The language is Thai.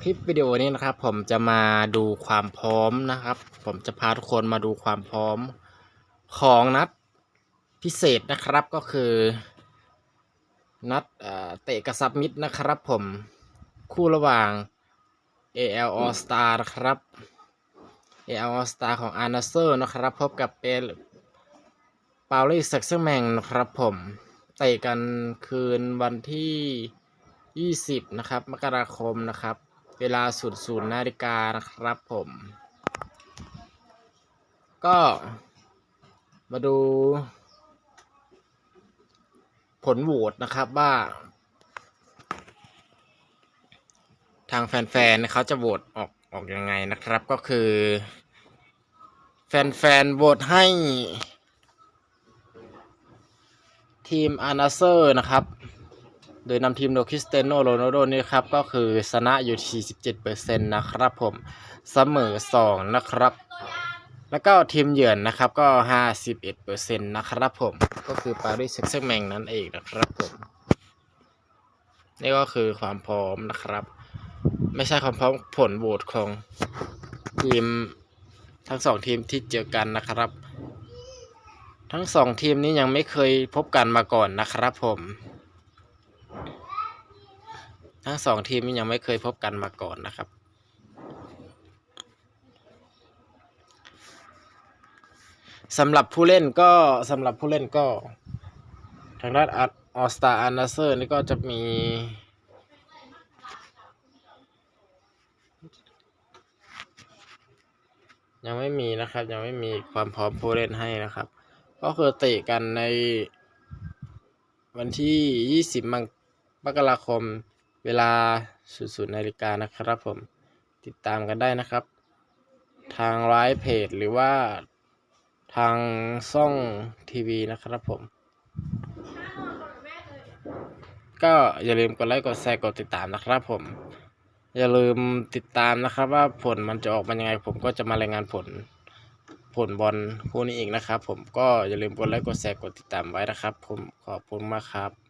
คลิปวิดีโอนี้นะครับ ผมจะมาดูความพร้อมนะครับ ผมจะพาทุกคนมาดูความพร้อมของนัดพิเศษนะครับก็คือ นัดเตะกระซับมิดนะครับผมคู่ระหว่าง AL All Star นะครับ AL All Star ของอาร์นาเซอร์นะครับ พบกับเปปาลีสักเซอร์แมงนะครับผมเตะกันคืนวันที่ 20 นะครับ มกราคมนะครับ เวลา00นาฬิกานะครับผม ก็มาดู ผลโหวตนะครับว่า ทางแฟนๆเขาจะโหวตออกออกยังไงนะครับก็คือ แฟนๆโหวตให้ ทีมอานาเซอร์นะครับ โดยนำทีมโดยคริสเตยโนโรนัลโดนี่ครับ ก็คือชนะอยู่ 47%นะครับผมเสมอ 2 นะครับ แล้วก็ทีมเยือนนะครับก็ 51%นะครับผมก็คือปารีสแซงต์แชร์แมงนั่นเองนะครับผมนี่ก็คือความพร้อมนะครับ ไม่ใช่ความพร้อมผลโหวตของทีมทั้งสองทีมที่เจอกันนะครับ ทั้งสองทีมนี้ยังไม่เคยพบกันมาก่อนนะครับผม ทั้งสองทีมยังไม่เคยพบกันมาก่อนนะครับ สำหรับผู้เล่นก็สำหรับผู้เล่นก็ ทางด้านออสตาอานาเซอร์นี่ก็จะมี ยังไม่มีนะครับ ยังไม่มีความพร้อมผู้เล่นให้นะครับ ก็คือเตะกันในวันที่ 20 มกราคม เวลา00นาฬิกานะครับผมติดตามกันได้นะครับ ทางไลฟ์เพจหรือว่าทางช่องทีวีนะครับผม ก็อย่าลืมกดไลค์กดแชร์กดติดตามนะครับผม อย่าลืมติดตามนะครับว่าผลมันจะออกมายังไง ผมก็จะมารายงานผลผลบอลคู่นี้อีกนะครับ ผมก็อย่าลืมกดไลค์กดแชร์กดติดตามไว้นะครับ ผมขอบคุณมากครับ